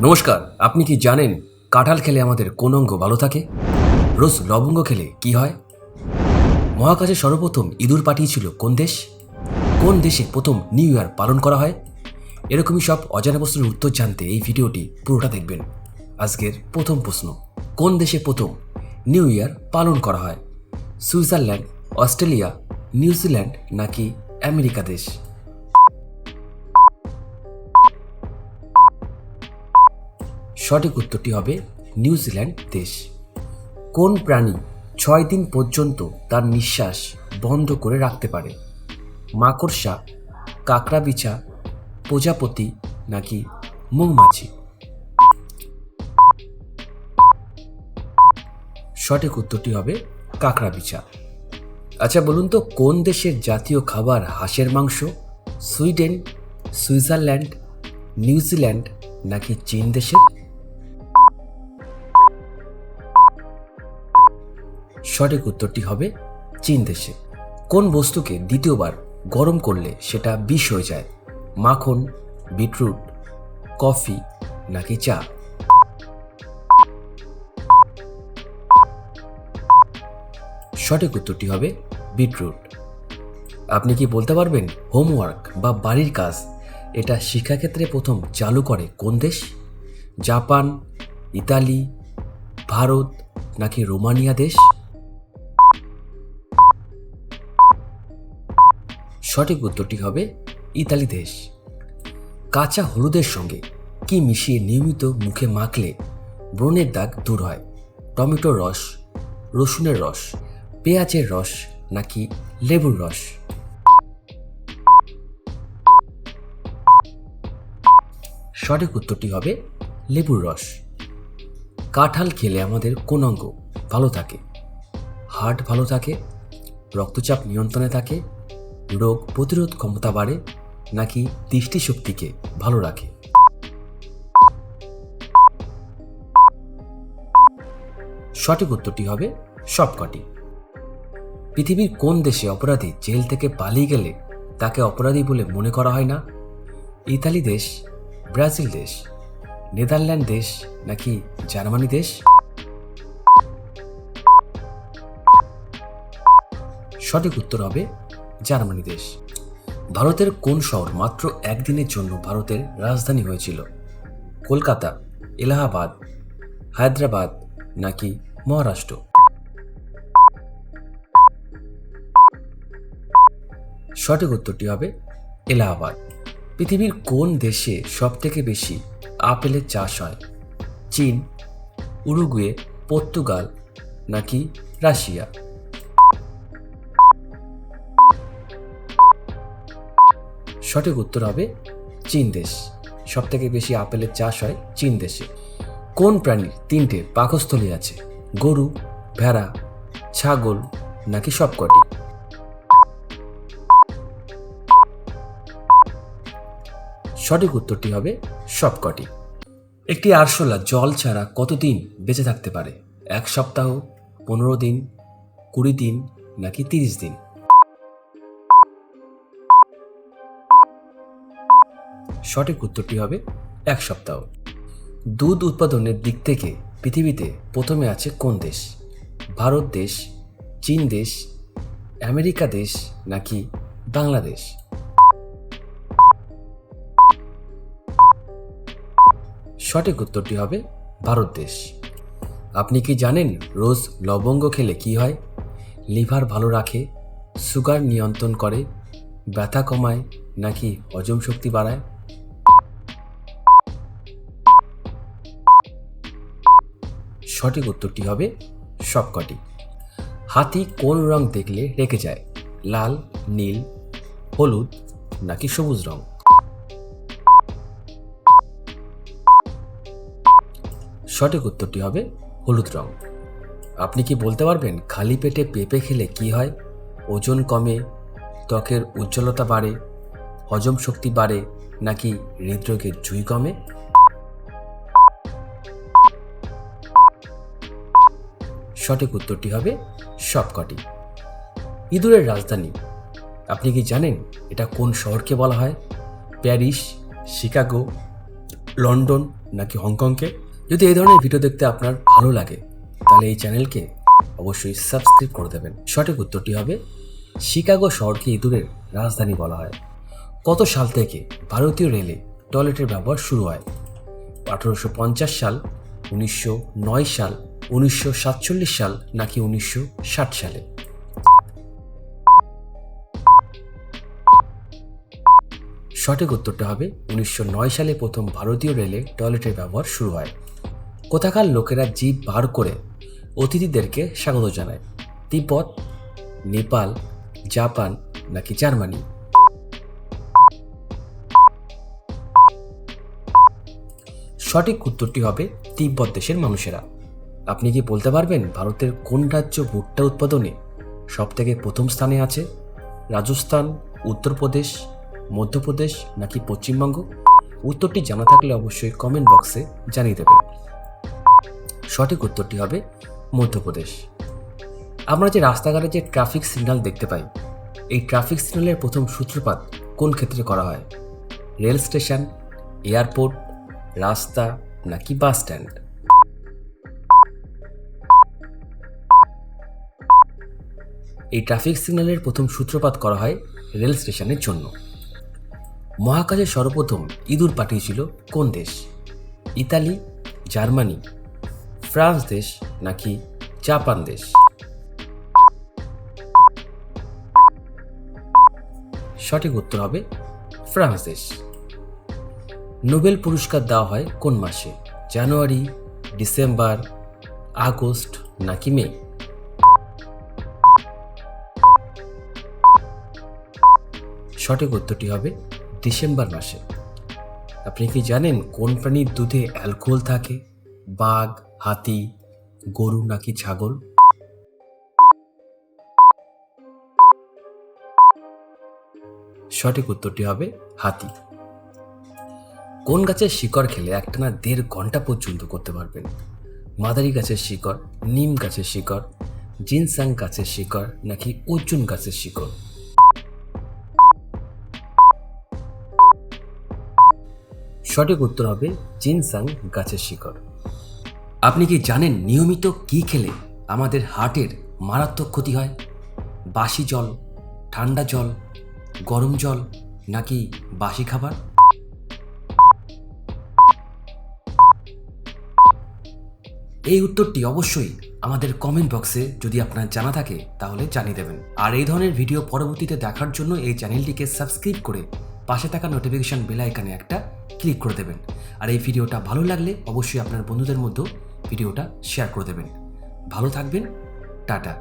নমস্কার, আপনি কি জানেন কাঁঠাল খেলে আমাদের কোন অঙ্গ ভালো থাকে? রোজ লবঙ্গ খেলে কি হয়? মহাকাশে সর্বপ্রথম ইঁদুর পাঠিয়েছিল কোন দেশ? কোন দেশে প্রথম নিউ ইয়ার পালন করা হয়? এরকমই সব অজানা প্রশ্নের উত্তর জানতে এই ভিডিওটি পুরোটা দেখবেন। আজকের প্রথম প্রশ্ন, কোন দেশে প্রথম নিউ ইয়ার পালন করা হয়? সুইজারল্যান্ড, অস্ট্রেলিয়া, নিউজিল্যান্ড নাকি আমেরিকা দেশ? সঠিক উত্তরটি হবে নিউজিল্যান্ড দেশ। কোন প্রাণী ছয় দিন পর্যন্ত তার নিঃশ্বাস বন্ধ করে রাখতে পারে? মাকড়সা কাঁকড়া বিছা প্রজাপতি নাকি মৌমাছি? সঠিক উত্তরটি হবে কাঁকড়া বিছা আচ্ছা বলুন তো, কোন দেশের জাতীয় খাবার হাঁসের মাংস? সুইডেন, সুইজারল্যান্ড, নিউজিল্যান্ড নাকি চীন দেশের? সঠিক উত্তরটি হবে চীন দেশে। কোন বস্তুকে দ্বিতীয়বার গরম করলে সেটা বিষ হয়ে যায়? মাখন, বিটরুট, কফি নাকি চা? সঠিক উত্তরটি হবে বিটরুট। আপনি কি বলতে পারবেন হোমওয়ার্ক বা বাড়ির কাজ এটা শিক্ষাক্ষেত্রে প্রথম চালু করে কোন দেশ? জাপান, ইতালি, ভারত নাকি রোমানিয়া দেশ? সঠিক উত্তরটি হবে ইতালি দেশ। কাঁচা হলুদের সঙ্গে কি মিশিয়ে নিয়মিত মুখে মাখলে ব্রণের দাগ দূর হয়? টমেটোর রস, রসুনের রস, পেঁয়াজের রস নাকি লেবুর রস? সঠিক উত্তরটি হবে লেবুর রস। কাঁঠাল খেলে আমাদের কোন অঙ্গ ভালো থাকে? হার্ট ভালো থাকে? রক্তচাপ নিয়ন্ত্রণে থাকে? রোগ প্রতিরোধ ক্ষমতা বাড়ে নাকি দৃষ্টিশক্তিকে ভালো রাখে? সঠিক উত্তরটি হবে সবকটি। পৃথিবীর কোন দেশে অপরাধী জেল থেকে পালিয়ে গেলে তাকে অপরাধী বলে মনে করা হয় না? ইতালি দেশ, ব্রাজিল দেশ, নেদারল্যান্ড দেশ নাকি জার্মানি দেশ? সঠিক উত্তর হবে জার্মানি দেশ। ভারতের কোন শহর মাত্র একদিনের জন্য ভারতের রাজধানী হয়েছিল? কলকাতা, এলাহাবাদ, হায়দ্রাবাদ নাকি মহারাষ্ট্র? সঠিক উত্তরটি হবে এলাহাবাদ। পৃথিবীর কোন দেশে সবথেকে বেশি আপেলের চাষ হয়? চীন, উরুগুয়ে, পর্তুগাল নাকি রাশিয়া? সঠিক উত্তর হবে চীন দেশ। সব থেকে বেশি আপেলের চাষ হয় চীন দেশে। কোন প্রাণীর তিনটে পাকস্থলী আছে? গরু, ভেড়া, ছাগল নাকি সবকটি? সঠিক উত্তরটি হবে সবকটি। একটি আরশোলা জল ছাড়া কতদিন বেঁচে থাকতে পারে? এক সপ্তাহ, পনেরো দিন, কুড়ি দিন নাকি তিরিশ দিন? সঠিক উত্তরটি হবে এক সপ্তাহ। দুধ উৎপাদনের দিক থেকে পৃথিবীতে প্রথমে আছে কোন দেশ? ভারত দেশ, চীন দেশ, আমেরিকা দেশ নাকি বাংলাদেশ? সঠিক উত্তরটি হবে ভারত দেশ। আপনি কি জানেন রোজ লবঙ্গ খেলে কি হয়? লিভার ভালো রাখে, সুগার নিয়ন্ত্রণ করে, ব্যথা কমায় নাকি হজম শক্তি বাড়ায়? সঠিক উত্তরটি হবে সবকটি। হাতি কোন রং দেখলে রেখে যায়? লাল, নীল, হলুদ নাকি সবুজ রং? সঠিক উত্তরটি হবে হলুদ রং। আপনি কি বলতে পারবেন খালি পেটে পেঁপে খেলে কি হয়? ওজন কমে, ত্বকের উজ্জ্বলতা বাড়ে, হজম শক্তি বাড়ে নাকি হৃদরোগের ঝুঁই কমে? সঠিক উত্তরটি হবে সবকটি। ইঁদুরের রাজধানী, আপনি কি জানেন এটা কোন শহরকে বলা হয়? প্যারিস, শিকাগো, লন্ডন নাকি হংকংকে? যদি এই ধরনের ভিডিও দেখতে আপনার ভালো লাগে, তাহলে এই চ্যানেলকে অবশ্যই সাবস্ক্রাইব করে দেবেন। সঠিক উত্তরটি হবে শিকাগো শহরকে ইঁদুরের রাজধানী বলা হয়। কত সাল থেকে ভারতীয় রেলে টয়লেটের ব্যবহার শুরু হয়? আঠারোশো পঞ্চাশ সাল, উনিশশো নয় সাল উনিশশো সাতচল্লিশ সাল নাকি উনিশশো ষাট সালে? সঠিক উত্তরটা হবে উনিশশো নয় সালে প্রথম ভারতীয় রেলে টয়লেটের ব্যবহার শুরু হয়। কোথাকার লোকেরা জিপ বার করে অতিথিদেরকে স্বাগত জানায়। তিব্বত, নেপাল, জাপান নাকি জার্মানি? সঠিক উত্তরটি হবে তিব্বত দেশের মানুষেরা। আপনি কি বলতে পারবেন ভারতের কোন রাজ্য ভুট্টা উৎপাদনে সবথেকে প্রথম স্থানে আছে? রাজস্থান, উত্তরপ্রদেশ, মধ্যপ্রদেশ নাকি পশ্চিমবঙ্গ? উত্তরটি জানা থাকলে অবশ্যই কমেন্ট বক্সে জানিয়ে দেবেন। সঠিক উত্তরটি হবে মধ্যপ্রদেশ। আমরা যে রাস্তাঘাটে যে ট্রাফিক সিগন্যাল দেখতে পাই, এই ট্রাফিক সিগন্যালের প্রথম সূত্রপাত কোন ক্ষেত্রে করা হয়? রেল স্টেশন এয়ারপোর্ট রাস্তা নাকি বাস স্ট্যান্ড? এই ট্রাফিক সিগন্যালের প্রথম সূত্রপাত করা হয় রেল স্টেশনের জন্য। মহাকাশে সর্বপ্রথম ইঁদুর পাঠিয়েছিল কোন দেশ? ইতালি, জার্মানি, ফ্রান্স দেশ নাকি জাপান দেশ? সঠিক উত্তর হবে ফ্রান্স দেশ। নোবেল পুরস্কার দেওয়া হয় কোন মাসে? জানুয়ারি, ডিসেম্বর, আগস্ট নাকি মে? সঠিক উত্তরটি হবে ডিসেম্বর মাসে। আপনি কি জানেন কোন প্রাণীর দুধে অ্যালকোহল থাকে? বাঘ, হাতি, গরু নাকি ছাগল? সঠিক উত্তরটি হবে হাতি। কোন গাছের শিকড় খেলে একটানা দেড় ঘণ্টা পর্যন্ত করতে পারবেন? মাদারি গাছের শিকড়, নিম গাছের শিকড়, জিনসাং গাছের শিকড় নাকি অর্জুন গাছের শিকড়? সঠিক উত্তর হবে জিনসাং গাছের শিকড়। আপনি কি জানেন নিয়মিত কি খেলে আমাদের হার্টের মারাত্মক ক্ষতি হয়? বাসি জল, ঠান্ডা জল, গরম জল নাকি বাসি খাবার? এই উত্তরটি অবশ্যই আমাদের কমেন্ট বক্সে যদি আপনার জানা থাকে তাহলে জানিয়ে দেবেন। আর এই ধরনের ভিডিও পরবর্তীতে দেখার জন্য এই চ্যানেলটিকে সাবস্ক্রাইব করে পাশে থাকা নোটিফিকেশন বেল আইকনে একটা ক্লিক করে দেবেন। আর এই ভিডিওটা ভালো লাগলে অবশ্যই আপনার বন্ধুদের মধ্যেও ভিডিওটা শেয়ার করে দেবেন। ভালো থাকবেন, টাটা।